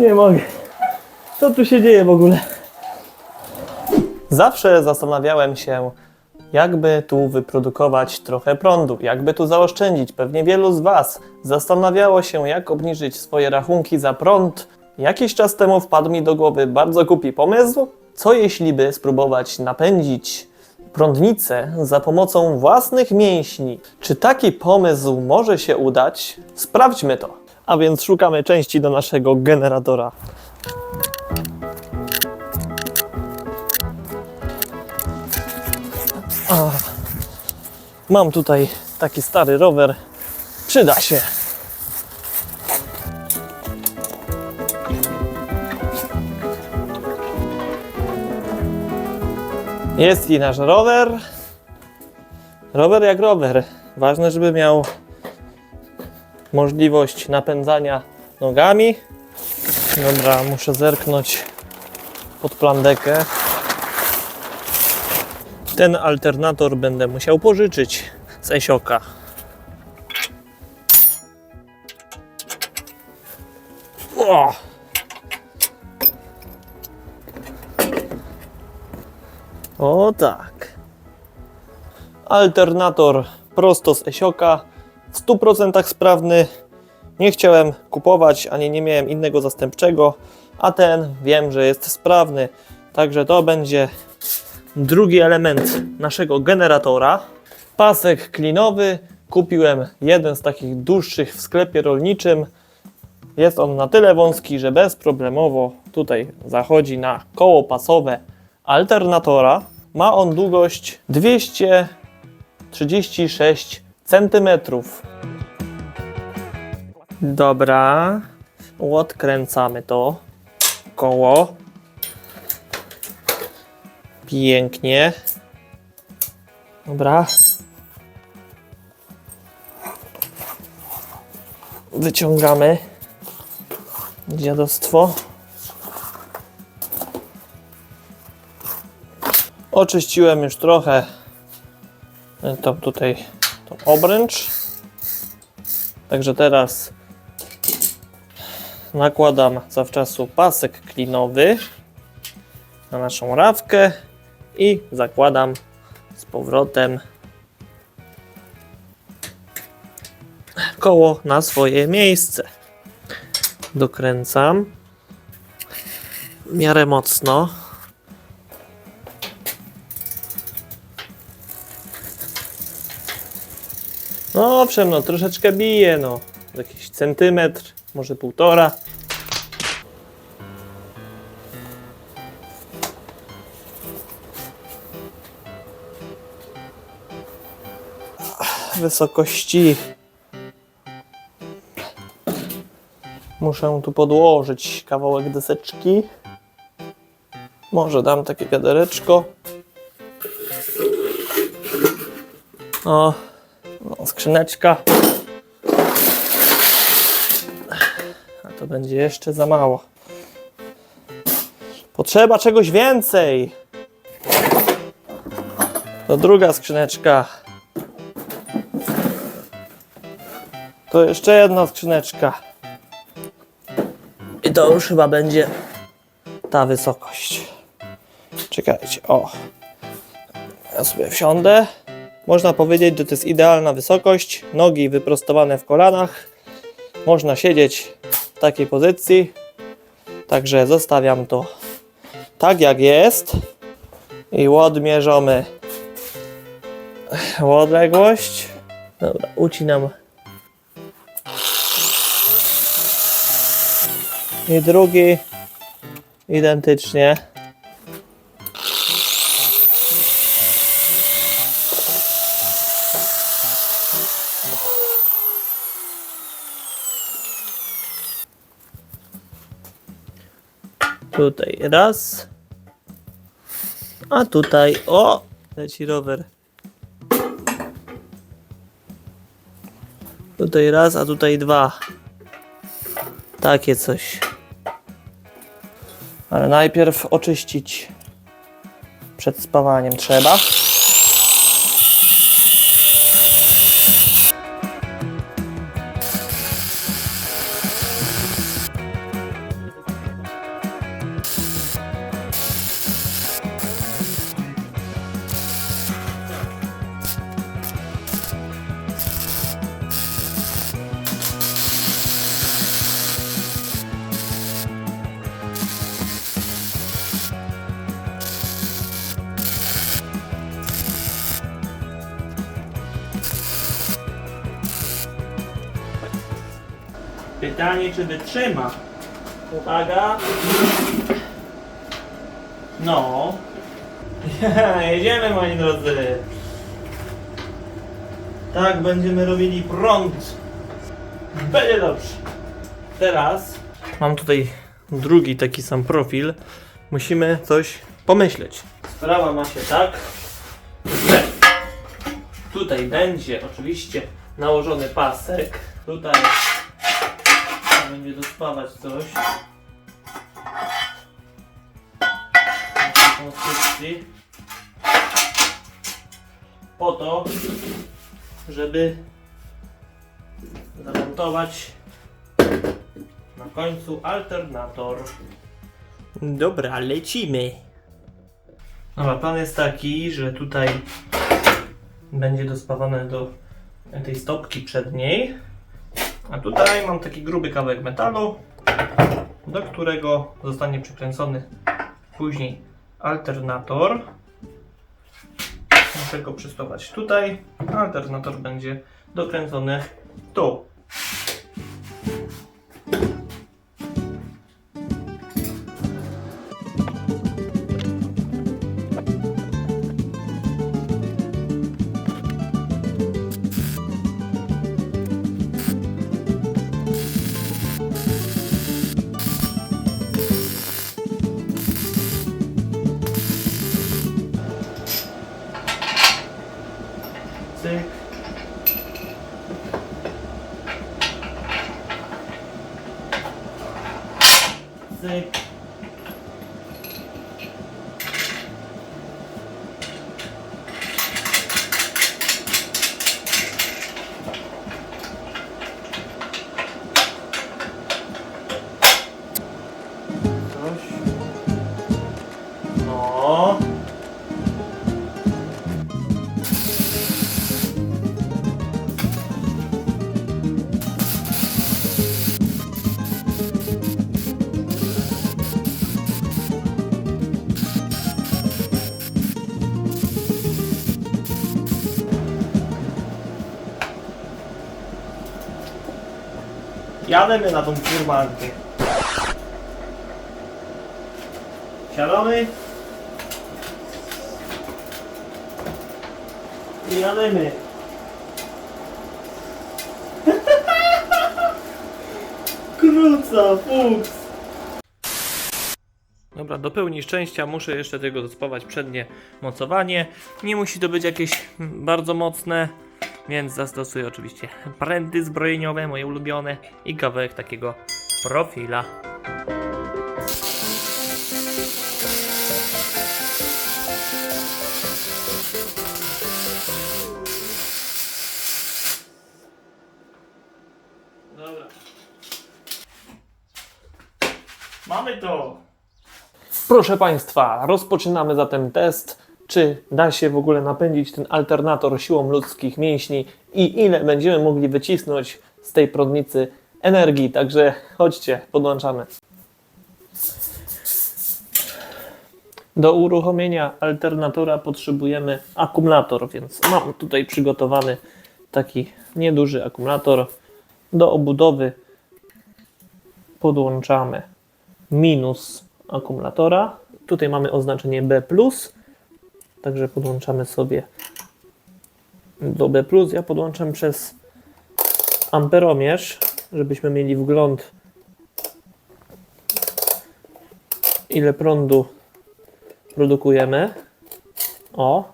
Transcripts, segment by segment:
Nie mogę. Co tu się dzieje w ogóle? Zawsze zastanawiałem się, jakby tu wyprodukować trochę prądu, jakby tu zaoszczędzić. Pewnie wielu z Was zastanawiało się, jak obniżyć swoje rachunki za prąd. Jakiś czas temu wpadł mi do głowy bardzo głupi pomysł. Co jeśli by spróbować napędzić prądnicę za pomocą własnych mięśni? Czy taki pomysł może się udać? Sprawdźmy to. A więc szukamy części do naszego generatora. A, mam tutaj taki stary rower. Przyda się. Jest i nasz rower. Rower jak rower. Ważne, żeby miał możliwość napędzania nogami. Dobra, muszę zerknąć pod plandekę. Ten alternator będę musiał pożyczyć z Esioka. O! o tak. Alternator prosto z Esioka, w 100% sprawny. Nie chciałem kupować, ani nie miałem innego zastępczego, a ten wiem, że jest sprawny. Także to będzie drugi element naszego generatora. Pasek klinowy. Kupiłem jeden z takich dłuższych w sklepie rolniczym. Jest on na tyle wąski, że bezproblemowo tutaj zachodzi na koło pasowe alternatora. Ma on długość 236 cm. Dobra, odkręcamy to koło. Pięknie. Dobra. Wyciągamy dziadostwo. Oczyściłem już trochę tą tutaj tą obręcz. Także teraz nakładam zawczasu pasek klinowy na naszą rawkę i zakładam z powrotem koło na swoje miejsce. Dokręcam w miarę mocno. No owszem, no troszeczkę bije, no. Jakiś centymetr, może półtora. wysokości. Muszę tu podłożyć kawałek deseczki. Może dam takie wiadereczko. O, no, skrzyneczka. A to będzie jeszcze za mało. Potrzeba czegoś więcej. To druga skrzyneczka. To jeszcze jedna skrzyneczka. I to już chyba będzie ta wysokość. Czekajcie, o. Ja sobie wsiądę. Można powiedzieć, że to jest idealna wysokość. Nogi wyprostowane w kolanach. Można siedzieć w takiej pozycji. Także zostawiam to tak jak jest. I odmierzamy odległość. Dobra, ucinam i drugi identycznie. Tutaj raz. A tutaj, o, leci rower. Tutaj raz, a tutaj dwa. Takie coś. Ale najpierw oczyścić przed spawaniem trzeba. Pytanie, czy wytrzyma. Uwaga. No. Jedziemy, moi drodzy. Tak, będziemy robili prąd. Będzie dobrze. Teraz mam tutaj drugi taki sam profil. Musimy coś pomyśleć. Sprawa ma się tak, że tutaj będzie oczywiście nałożony pasek. Tutaj będzie dospawać coś. Konstrukcji. Po to, żeby zamontować na końcu alternator. Dobra, lecimy. Dobra, plan jest taki, że tutaj będzie dospawane do tej stopki przedniej. A tutaj mam taki gruby kawałek metalu, do którego zostanie przykręcony później alternator. Muszę go przystosować tutaj. Alternator będzie dokręcony tu. Coś. No. Jademy na tą furmankę. Siadamy. I jademy. Kruca, fuks. Dobra, do pełni szczęścia muszę jeszcze tego dospawać przednie mocowanie. Nie musi to być jakieś mm, bardzo mocne, więc zastosuję oczywiście pręty zbrojeniowe, moje ulubione i kawałek takiego profila. Dobra. Mamy to! Proszę Państwa, rozpoczynamy zatem test, czy da się w ogóle napędzić ten alternator siłą ludzkich mięśni i ile będziemy mogli wycisnąć z tej prądnicy energii. Także chodźcie, podłączamy. Do uruchomienia alternatora potrzebujemy akumulator, więc mam tutaj przygotowany taki nieduży akumulator. Do obudowy podłączamy minus akumulatora. Tutaj mamy oznaczenie B+, także podłączamy sobie do B+. Ja podłączam przez amperomierz, żebyśmy mieli wgląd ile prądu produkujemy. O.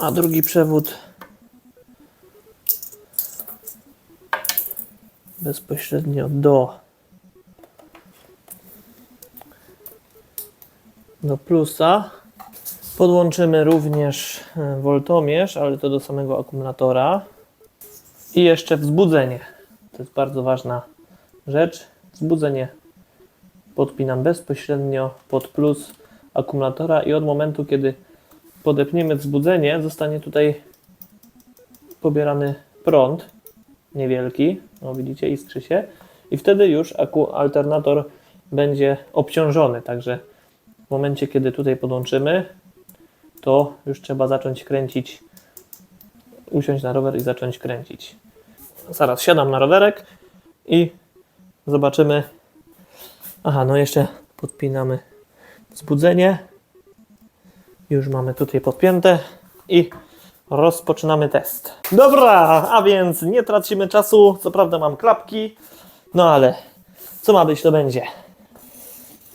A drugi przewód bezpośrednio do do plusa. Podłączymy również e, woltomierz, ale to do samego akumulatora. I jeszcze wzbudzenie. To jest bardzo ważna rzecz. Wzbudzenie podpinam bezpośrednio pod plus akumulatora i od momentu, kiedy podepniemy wzbudzenie, zostanie tutaj pobierany prąd niewielki. No widzicie, iskrzy się. I wtedy już alternator będzie obciążony. Także w momencie, kiedy tutaj podłączymy, to już trzeba zacząć kręcić, usiąść na rower i zacząć kręcić. Zaraz siadam na rowerek i zobaczymy. Aha, no jeszcze podpinamy wzbudzenie. Już mamy tutaj podpięte i rozpoczynamy test. Dobra, a więc nie tracimy czasu. Co prawda mam klapki, no ale co ma być, to będzie.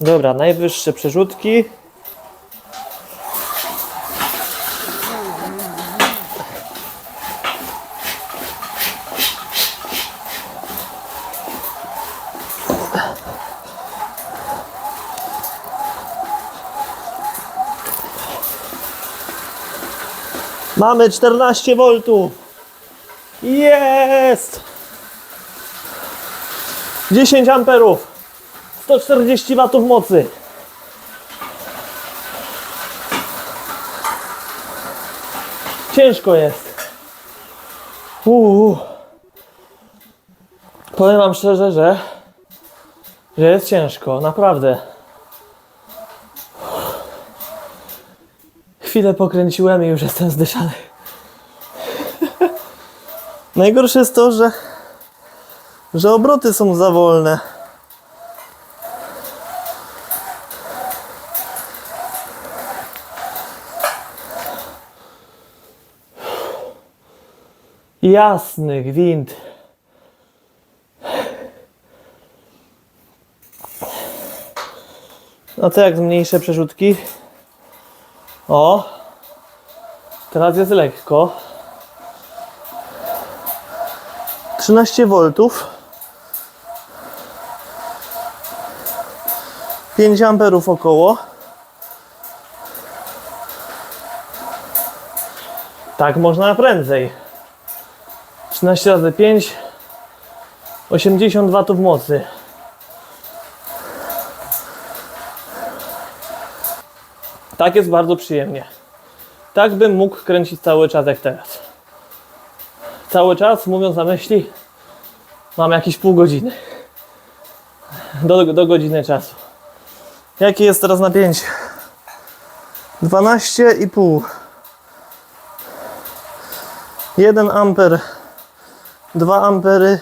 Dobra, najwyższe przerzutki. Mamy 14 V. Jest! 10 amperów. 140 watów mocy. Ciężko jest. Uuu. Powiem wam szczerze, że, że jest ciężko, naprawdę. Chwilę pokręciłem i już jestem zdyszany. Najgorsze jest to, że, że obroty są za wolne. Jasny gwint. No to jak zmniejszę przerzutki? O! Teraz jest lekko. 13 V. 5 amperów około. Tak można prędzej. 13 razy 5 80 watów mocy. Tak jest bardzo przyjemnie. Tak bym mógł kręcić cały czas jak teraz. Cały czas, mówiąc na myśli, mam jakieś pół godziny. Do, do godziny czasu. Jakie jest teraz napięcie? 12,5 1 amper 2 ampery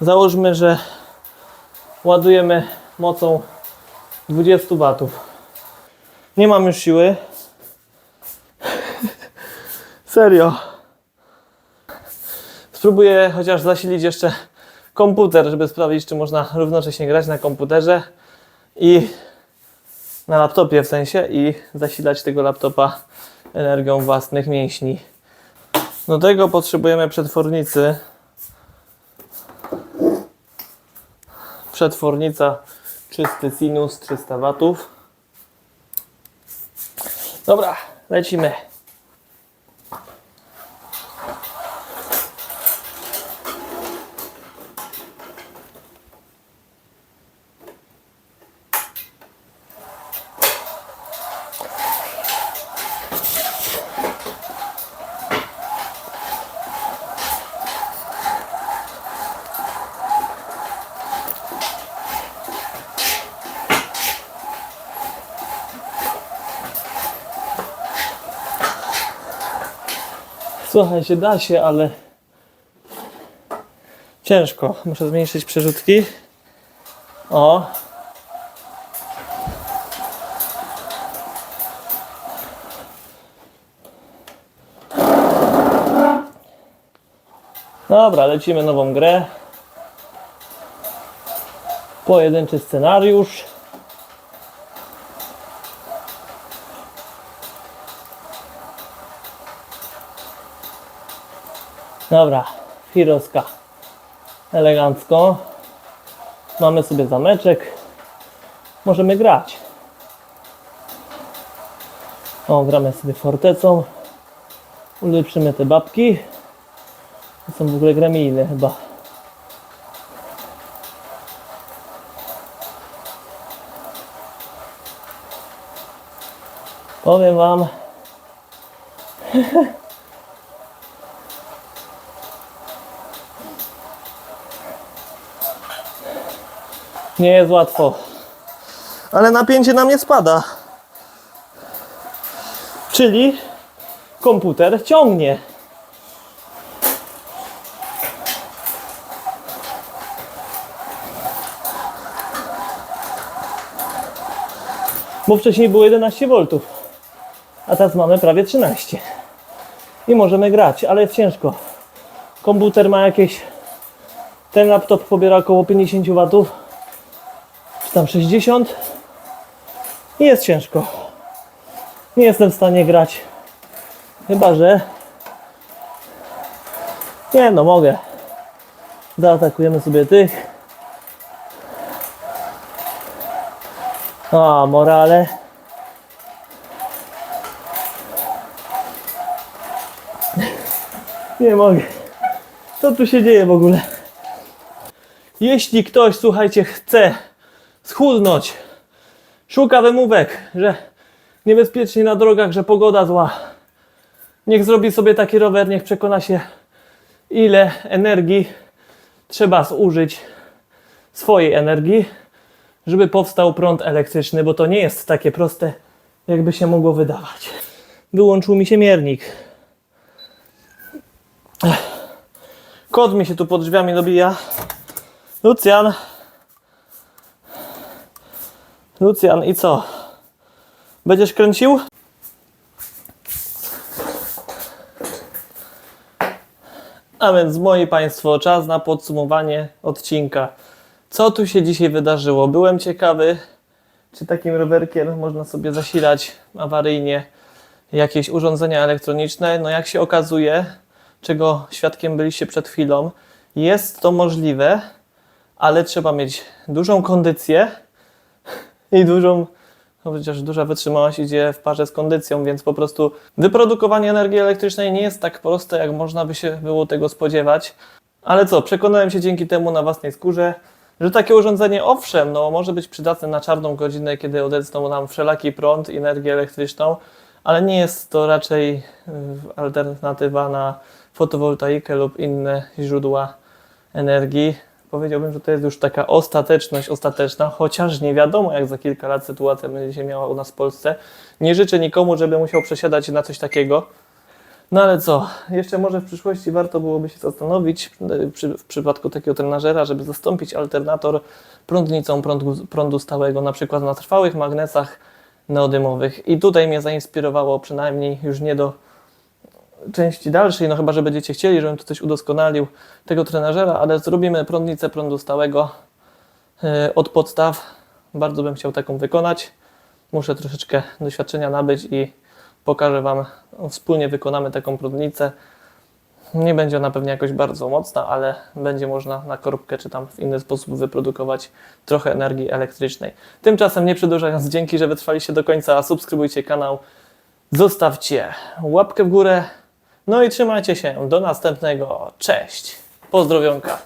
załóżmy, że ładujemy mocą 20 watów nie mam już siły serio spróbuję chociaż zasilić jeszcze komputer, żeby sprawdzić czy można równocześnie grać na komputerze i na laptopie w sensie i zasilać tego laptopa energią własnych mięśni do tego potrzebujemy przetwornicy. Przetwornica czysty sinus 300 watów. Dobra, lecimy. Słuchajcie, da się, ale ciężko. Muszę zmniejszyć przerzutki. O. Dobra, lecimy nową grę. Pojedynczy scenariusz. Dobra, Firoska. Elegancko. Mamy sobie zameczek. Możemy grać. O, gramy sobie fortecą. Ulepszymy te babki. To są w ogóle gremijne chyba. Powiem wam. Nie jest łatwo. Ale napięcie nam nie spada. Czyli komputer ciągnie. Bo wcześniej było 11 V, a teraz mamy prawie 13. I możemy grać, ale jest ciężko. Komputer ma jakieś ten laptop pobiera około 50 W, tam 60. I jest ciężko. Nie jestem w stanie grać. Chyba, że. Nie no, mogę. Zaatakujemy sobie tych. A, morale. Nie mogę. Co tu się dzieje w ogóle? Jeśli ktoś, słuchajcie, chce schudnąć, szuka wymówek, że niebezpiecznie na drogach, że pogoda zła, niech zrobi sobie taki rower, niech przekona się, ile energii trzeba zużyć swojej energii, żeby powstał prąd elektryczny, bo to nie jest takie proste, jakby się mogło wydawać. Wyłączył mi się miernik. Kot mi się tu pod drzwiami dobija. Lucjan. Lucjan, i co? Będziesz kręcił? A więc, moi Państwo, czas na podsumowanie odcinka. Co tu się dzisiaj wydarzyło? Byłem ciekawy, czy takim rowerkiem można sobie zasilać awaryjnie jakieś urządzenia elektroniczne. No jak się okazuje, czego świadkiem byliście przed chwilą, jest to możliwe, ale trzeba mieć dużą kondycję i dużą, no chociaż duża wytrzymałość idzie w parze z kondycją, więc po prostu wyprodukowanie energii elektrycznej nie jest tak proste, jak można by się było tego spodziewać. Ale co, przekonałem się dzięki temu na własnej skórze, że takie urządzenie, owszem, no, może być przydatne na czarną godzinę, kiedy odetną nam wszelaki prąd i energię elektryczną, ale nie jest to raczej y, alternatywa na fotowoltaikę lub inne źródła energii. Powiedziałbym, że to jest już taka ostateczność ostateczna, chociaż nie wiadomo, jak za kilka lat sytuacja będzie się miała u nas w Polsce. Nie życzę nikomu, żeby musiał przesiadać na coś takiego. No ale co, jeszcze może w przyszłości warto byłoby się zastanowić y, przy, w przypadku takiego trenażera, żeby zastąpić alternator prądnicą prądu, prądu stałego, na przykład na trwałych magnesach neodymowych. I tutaj mnie zainspirowało przynajmniej już nie do części dalszej, no chyba, że będziecie chcieli, żebym tu coś udoskonalił tego trenażera, ale zrobimy prądnicę prądu stałego y, od podstaw. Bardzo bym chciał taką wykonać. Muszę troszeczkę doświadczenia nabyć i pokażę Wam, wspólnie wykonamy taką prądnicę. Nie będzie ona pewnie jakoś bardzo mocna, ale będzie można na korbkę czy tam w inny sposób wyprodukować trochę energii elektrycznej. Tymczasem nie przedłużając, dzięki, że wytrwaliście do końca, subskrybujcie kanał, zostawcie łapkę w górę, no i trzymajcie się. Do następnego. Cześć. Pozdrowionka.